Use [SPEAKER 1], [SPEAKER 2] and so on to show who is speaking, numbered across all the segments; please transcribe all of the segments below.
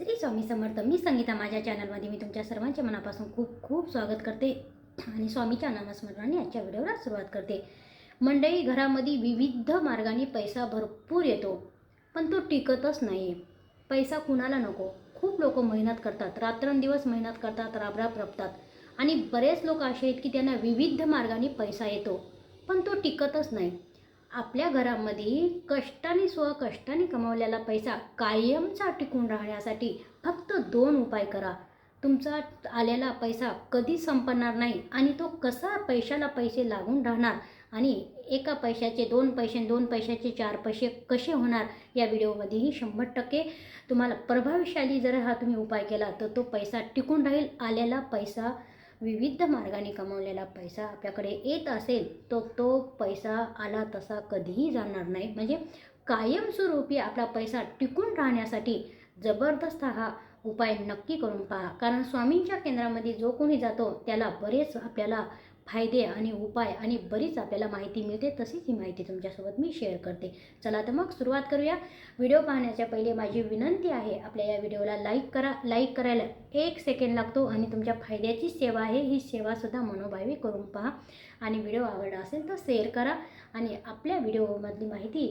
[SPEAKER 1] श्री स्वामी समर्थ मी संगीता माझ्या चॅनलमध्ये मी तुमच्या सर्वांच्या मनापासून खूप खूप स्वागत करते आणि स्वामीच्या नामस्मरणाने आजच्या व्हिडिओला सुरुवात करते. मंडळी घरामध्ये विविध मार्गाने पैसा भरपूर येतो पण तो टिकतच नाही पैसा कुणाला नको? खूप लोक मेहनत करतात रात्रंदिवस मेहनत करतात राबराब रपतात. आणि बरेच लोक असे आहेत की त्यांना विविध मार्गाने पैसा येतो पण तो टिकतच नाही. आपल्या घरामध्ये कष्टाने स्व कष्टाने कमावलेला पैसा कायमचा टिकून राहण्यासाठी फक्त दोन उपाय करा. तुमचा आलेला पैसा कधी संपणार नाही आणि तो कसा पैशाला पैसे लागून राहणार आणि एका पैशाचे दोन पैसे दोन पैशाचे चार पैसे कसे होणार या व्हिडिओमध्येही शंभर टक्के तुम्हाला प्रभावशाली जर हा तुम्ही उपाय केला तर तो पैसा टिकून राहील. आलेला पैसा विविध मार्गाने कमवलेला पैसा आपल्याकडे येत असेल तर तो पैसा आला तसा कधीही जाणार नाही. म्हणजे कायमस्वरूपी आपला पैसा टिकून राहण्यासाठी जबरदस्त हा उपाय नक्की करून पहा. कारण स्वामींच्या केंद्रामध्ये जो कोणी जातो त्याला बरेच आपल्याला फायदे आणि उपाय आणि बरीच आपल्याला माहिती मिळते तशीच ही माहिती तुमच्यासोबत मी शेअर करते. चला तर मग सुरुवात करूया. व्हिडिओ पाहण्याच्या पहिले माझी विनंती आहे आपल्या या व्हिडिओला लाईक करा लाईक करायला एक सेकंड लागतो आणि तुमच्या फायद्याची सेवा आहे ही सेवासुद्धा मनोभावी करून पहा. आणि व्हिडिओ आवडला असेल तर शेअर करा आणि आपल्या व्हिडिओमधली माहिती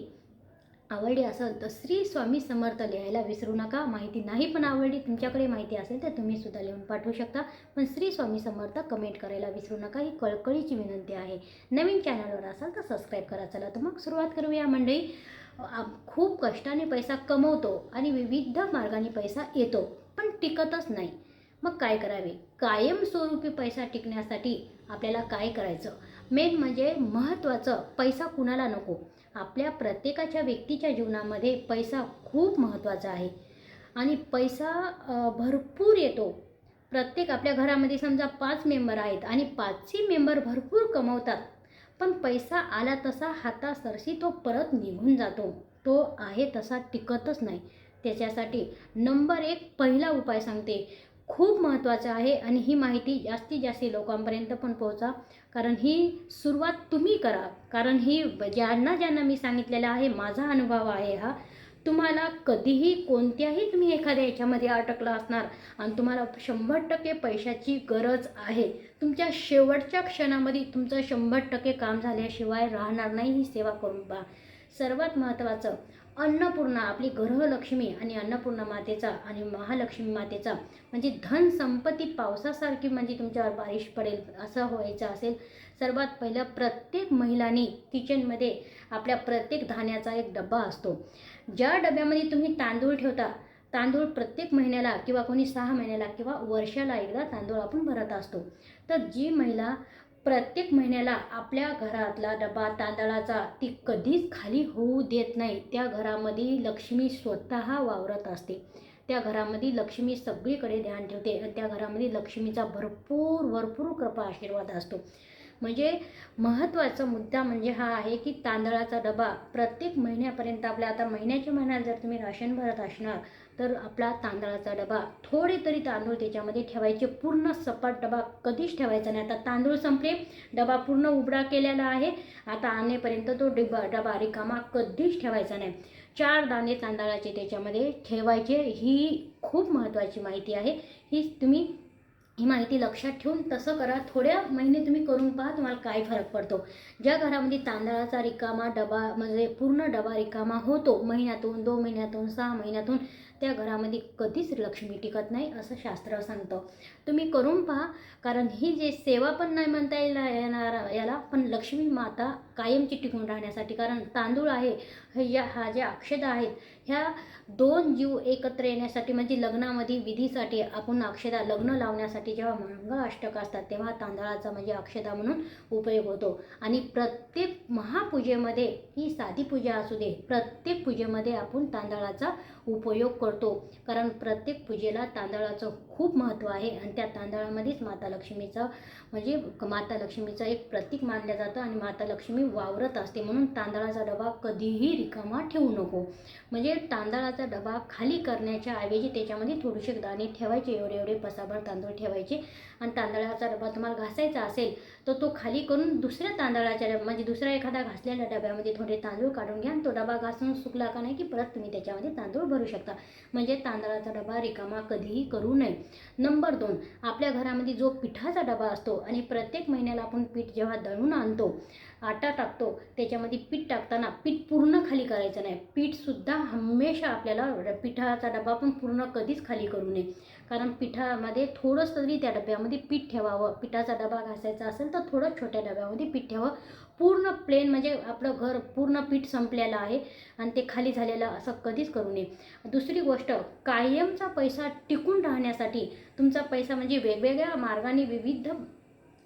[SPEAKER 1] आवडली असेल तर श्री स्वामी समर्थ लिहायला विसरू नका. माहिती नाही पण आवडली तुमच्याकडे माहिती असेल तर तुम्ही सुद्धा लिहून पाठवू शकता. पण श्री स्वामी समर्थ कमेंट करायला विसरू नका. ही कळकळीची विनंती आहे. नवीन चॅनलवर असाल तर सबस्क्राईब करा. चला तर मग सुरुवात करूया मंडळी. खूप कष्टाने पैसा कमवतो आणि विविध मार्गाने पैसा येतो पण टिकतच नाही. मग काय करावे? कायमस्वरूपी पैसा टिकण्यासाठी आपल्याला काय करायचं? मेन म्हणजे महत्त्वाचं पैसा कुणाला नको? आपल्या प्रत्येकाच्या व्यक्तीच्या जीवनामध्ये पैसा खूप महत्त्वाचा आहे. आणि पैसा भरपूर येतो. प्रत्येक आपल्या घरामध्ये समजा पाच मेंबर आहेत आणि पाचही मेंबर भरपूर कमवतात. पण पैसा आला तसा हातासरशी तो परत निघून जातो. तो आहे तसा टिकतच नाही. त्याच्यासाठी नंबर एक पहिला उपाय सांगते. खूप महत्त्वाचं आहे आणि ही माहिती जास्तीत जास्त लोकांपर्यंत पण पोहोचा. कारण ही सुरुवात तुम्ही करा. कारण ही ज्यांना ज्यांना मी सांगितलेलं आहे माझा अनुभव आहे हा तुम्हाला कधीही कोणत्याही तुम्ही एखाद्या याच्यामध्ये अटकला असणार आणि तुम्हाला शंभर टक्के पैशाची गरज आहे तुमच्या शेवटच्या क्षणामध्ये तुमचं शंभर टक्के काम झाल्याशिवाय राहणार नाही ही सेवा करून पहा. सर्वात महत्त्वाचं अन्नपूर्णा आपली ग्रहलक्ष्मी आणि अन्नपूर्णा मातेचा आणि महालक्ष्मी मातेचा म्हणजे धन संपत्ती पावसासारखी म्हणजे तुमच्यावर बारिश पडेल असं व्हायचं असेल सर्वात पहिलं प्रत्येक महिलांनी किचनमध्ये आपल्या प्रत्येक धान्याचा एक डब्बा असतो. ज्या डब्यामध्ये तुम्ही तांदूळ ठेवता तांदूळ प्रत्येक महिन्याला किंवा कोणी सहा महिन्याला किंवा वर्षाला एकदा तांदूळ आपण भरत असतो. तर जी महिला प्रत्येक महिन्याला आपल्या घरातला डबा तांदळाचा ती कधीच खाली होऊ देत नाही. त्या घरामध्ये लक्ष्मी स्वतः वावरत असते. त्या घरामध्ये लक्ष्मी सगळीकडे ध्यान ठेवते आणि त्या घरामध्ये लक्ष्मीचा भरपूर भरपूर कृपा आशीर्वाद असतो. म्हणजे महत्त्वाचा मुद्दा म्हणजे हा आहे की तांदळाचा डबा प्रत्येक महिन्यापर्यंत आपल्या आता महिन्याच्या महिन्यात जर तुम्ही राशन भरत असणार तर आपला तांदळाचा डबा थोडे तरी तांदूळ त्याच्यामध्ये ठेवायचे. पूर्ण सपाट डबा कधीच ठेवायचा नाही. आता तांदूळ संपले डबा पूर्ण उबडा केलेला आहे. आता आणेपर्यंत तो डबा डबा रिकामा कधीच ठेवायचा नाही. चार दाणे तांदळाचे त्याच्यामध्ये ठेवायचे. ही खूप महत्त्वाची माहिती आहे. ही तुम्ही ही माहिती लक्षात ठेवून तसं करा. थोड्या महिने तुम्ही करून पहा तुम्हाला काय फरक पडतो. ज्या घरामध्ये तांदळाचा रिकामा डबा म्हणजे पूर्ण डबा रिकामा होतो महिन्यातून दोन महिन्यातून सहा महिन्यातून त्या घरामध्ये कधीच लक्ष्मी टिकत नाही असं शास्त्र सांगतं. तुम्ही करून पहा कारण ही जे सेवा पण नाही म्हणता येईल येणार याला पण लक्ष्मी माता कायमची टिकून राहण्यासाठी. कारण तांदूळ आहे हे या हा ज्या अक्षदा आहेत ह्या दोन जीव एकत्र येण्यासाठी म्हणजे लग्नामध्ये विधीसाठी आपण अक्षदा लग्न लावण्यासाठी जेव्हा मंगळ अष्टक असतात तेव्हा तांदळाचा म्हणजे अक्षदा म्हणून उपयोग होतो. आणि प्रत्येक महापूजेमध्ये ही साधी पूजा असू दे प्रत्येक पूजेमध्ये आपण तांदळाचा उपयोग करतो. कारण प्रत्येक पूजेला तांदळाचं खूप महत्त्व आहे आणि त्या तांदळामध्येच माता लक्ष्मीचं म्हणजे माता लक्ष्मीचं एक प्रतीक मानलं जातं आणि माता लक्ष्मी वावरत असते. म्हणून तांदळाचा डबा कधीही रिकामा ठेवू नको. म्हणजे तांदळाचा डबा खाली करण्याच्या ऐवजी त्याच्यामध्ये थोडेसे दाणे ठेवायचे एवढे एवढे पसाभर तांदूळ ठेवायचे. आणि तांदळाचा डबा तुम्हाला घासायचा असेल तर तो खाली करून दुसऱ्या तांदळाच्या डब म्हणजे दुसऱ्या एखादा घासलेल्या डब्यामध्ये थोडे तांदूळ काढून घ्या आणि तो डबा घासून सुकला का नाही की परत तुम्ही त्याच्यामध्ये तांदूळ भरू शकता. म्हणजे तांदळाचा डबा रिकामा कधीही करू नये. नंबर दोन आपल्या घरामध्ये जो पिठाचा डबा असतो आणि प्रत्येक महिन्याला आपण पीठ जेव्हा दळून आणतो आटा टाकतो त्याच्यामध्ये पीठ टाकताना पीठ पूर्ण खाली करायचं नाही. पीठसुद्धा हमेशा आपल्याला पिठाचा डबा पण पूर्ण कधीच खाली करू नये. कारण पिठामध्ये थोडंसं तरी त्या डब्यामध्ये पीठ ठेवावं. पिठाचा डबा घासायचा असेल तर थोडं छोट्या डब्यामध्ये पीठ ठेवा. पूर्ण प्लेन म्हणजे आपलं घर पूर्ण पीठ संपलेलं आहे आणि ते खाली झालेलं असं कधीच करू नये. दुसरी गोष्ट कायमचा पैसा टिकून राहण्यासाठी तुमचा पैसा म्हणजे वेगवेगळ्या मार्गाने विविध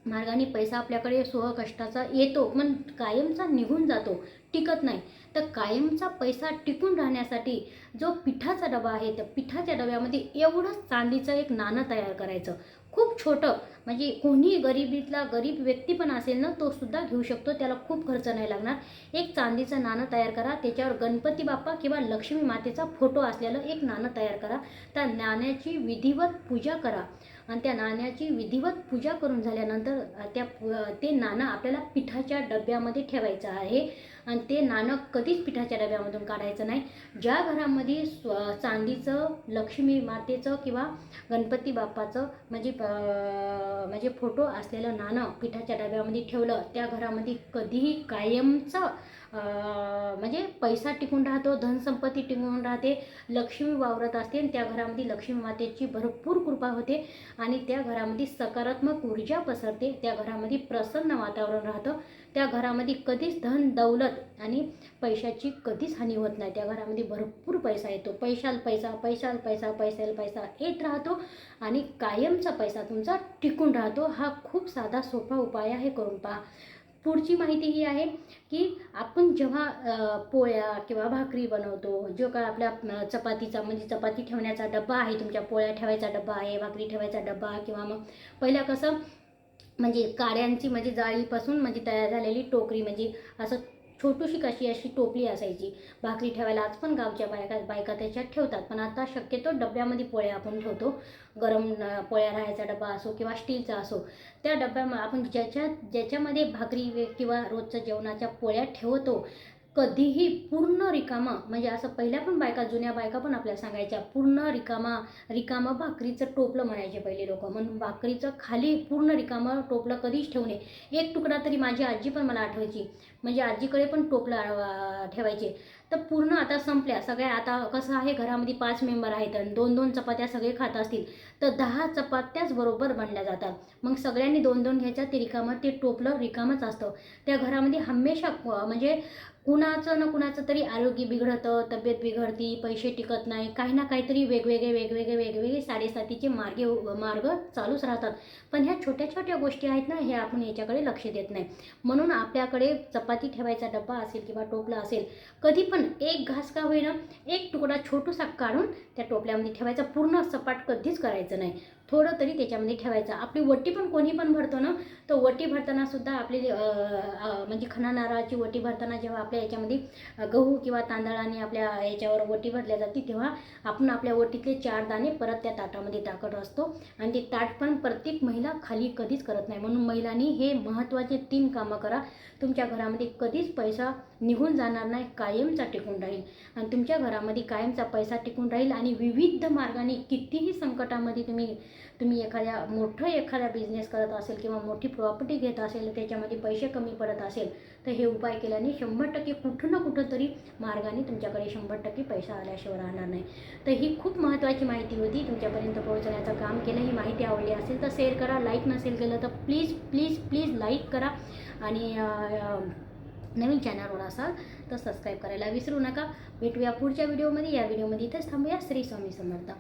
[SPEAKER 1] मार्गाने पैसा आपल्याकडे स्वकष्टाचा येतो पण कायमचा निघून जातो टिकत नाही. तर कायमचा पैसा टिकून राहण्यासाठी जो पिठाचा डबा आहे त्या पिठाच्या डब्यामध्ये एवढंच चांदीचं एक नाणं तयार करायचं. खूप छोटं म्हणजे कोणी गरिबीतला गरीब व्यक्ती पण असेल ना तो सुद्धा घेऊ शकतो त्याला खूप खर्च नाही लागणार. एक चांदीचं नाणं तयार करा त्याच्यावर गणपती बाप्पा किंवा लक्ष्मी मातेचा फोटो असलेलं एक नाणं तयार करा. त्या नाण्याची विधिवत पूजा करा. आणि त्या नाण्याची विधिवत पूजा करून झाल्यानंतर त्या पु- ते नाणं आपल्याला पिठाच्या डब्यामध्ये ठेवायचं आहे. आणि ते नाणं कधीच पिठाच्या डब्यामधून काढायचं नाही. ज्या घरामध्ये स्व चांदीचं लक्ष्मी मातेचं किंवा गणपती बाप्पाचं म्हणजे म्हणजे फोटो असलेलं नाणं पिठाच्या डब्यामध्ये ठेवलं त्या घरामध्ये कधीही कायमचं म्हणजे पैसा टिकून राहतो धनसंपत्ती टिकून राहते लक्ष्मी वावरत असते आणि त्या घरामध्ये लक्ष्मी मातेची भरपूर कृपा होते आणि त्या घरामध्ये सकारात्मक ऊर्जा पसरते त्या घरामध्ये प्रसन्न वातावरण राहतं. त्या घरामध्ये कधीच धन दौलत आणि पैशाची कधीच हानी होत नाही. त्या घरामध्ये भरपूर पैसा येतो. पैशाल पैसा पैशाल पैसा पैशाल पैसा येत राहतो आणि कायमचा पैसा तुमचा टिकून राहतो. हा खूप साधा सोपा उपाय आहे करून पहा. पुढची माहिती ही आहे की आपण जेव्हा पोळ्या किंवा भाकरी बनवतो जो काय आपल्या चपातीचा म्हणजे चपाती ठेवण्याचा डब्बा आहे तुमच्या पोळ्या ठेवायचा डब्बा आहे भाकरी ठेवायचा डब्बा किंवा मग पहिल्या कसं म्हणजे काड्यांची म्हणजे जाळीपासून म्हणजे तयार झालेली टोकरी म्हणजे असं छोटीशी कशी अशी टोपली असायची. भाकरी ठेवायला आज पण गावच्या बायका बायका त्याच्यात ठेवतात. पण आता शक्यतो डब्यामध्ये पोळ्या आपण ठेवतो. गरम पोळ्या राहायचा डबा असो किंवा स्टीलचा असो. त्या डब्यामध्ये आपण ज्याच्या ज्याच्यामध्ये भाकरी किंवा रोजच्या जेवणाच्या पोळ्या ठेवतो कधीही पूर्ण रिकामा म्हणजे असं पहिल्या पण बायका जुन्या बायका पण आपल्याला सांगायच्या पूर्ण रिकामा रिकामा भाकरीचं टोपलं म्हणायचे पहिले लोक. म्हणून भाकरीचं खाली पूर्ण रिकामा टोपलं कधीच ठेवू नये. एक तुकडा तरी माझी आजी पण मला आठवायची. म्हणजे आजीकडे पण टोपलं ठेवायचे. तर पूर्ण आता संपल्या. सगळ्या आता कसं आहे घरामध्ये पाच मेंबर आहेत आणि दोन दोन चपात्या सगळे खात असतील तर दहा चपात्याच बरोबर बनल्या जातात. मग सगळ्यांनी दोन दोन घ्यायच्या ते रिकामं ते टोपलं रिकामच असतं. त्या घरामध्ये हमेशा म्हणजे कुणाचं ना कुणाचं तरी आरोग्य बिघडतं तब्येत बिघडती पैसे टिकत नाही काही ना काहीतरी वेगवेगळे वेगवेगळे वेगवेगळे साडेसातीचे मार्गे मार्ग चालूच राहतात. पण ह्या छोट्या छोट्या गोष्टी आहेत ना हे आपण याच्याकडे लक्ष देत नाही. म्हणून आपल्याकडे चपाती ठेवायचा डब्बा असेल किंवा टोपला असेल कधी पण एक घास का होईना एक तुकडा छोटूसा काढून त्या टोपल्यामध्ये ठेवायचा. पूर्ण सपाट कधीच करायचं नाही. थोडं तरी त्याच्यामध्ये ठेवायचं. आपली वटी पण कोणी पण भरतो ना तर वटी भरताना सुद्धा आपली म्हणजे खणा नारळाची वटी भरताना जेव्हा आपल्या याच्यामध्ये गहू किंवा तांदळाने आपल्या याच्यावर वटी भरल्या जाते तेव्हा आपण आपल्या वटीतले चार दाणे परत त्या ताटामध्ये टाकत असतो. आणि ते ताट पण प्रत्येक महिला खाली कधीच करत नाही. म्हणून महिलांनी हे महत्त्वाचे तीन कामं करा. तुमच्या घरामध्ये कधीच पैसा निघून जाणार नाही कायमचा टिकून राहील. आणि तुमच्या घरामध्ये कायमचा पैसा टिकून राहील. आणि विविध मार्गाने कितीही संकटामध्ये तुम्ही तुम्ही एखाद्या मोठं एखादा बिझनेस करत असेल किंवा मोठी प्रॉपर्टी घेत असेल त्याच्यामध्ये पैसे कमी पडत असेल तर हे उपाय केल्याने शंभर टक्के कुठं ना कुठं तरी मार्गाने तुमच्याकडे शंभर टक्के पैसा आल्याशिवाय राहणार नाही. तर ही खूप महत्त्वाची माहिती होती. तुमच्यापर्यंत पोहोचण्याचं काम केलं ही माहिती आवडली असेल तर शेअर करा. लाईक नसेल केलं तर प्लीज प्लीज प्लीज लाईक करा. आणि नवीन चॅनलवर असाल तर सबस्क्राईब करायला विसरू नका. भेटूया पुढच्या व्हिडिओमध्ये या व्हिडिओमध्ये इथेच थांबूया. श्री स्वामी समर्थ.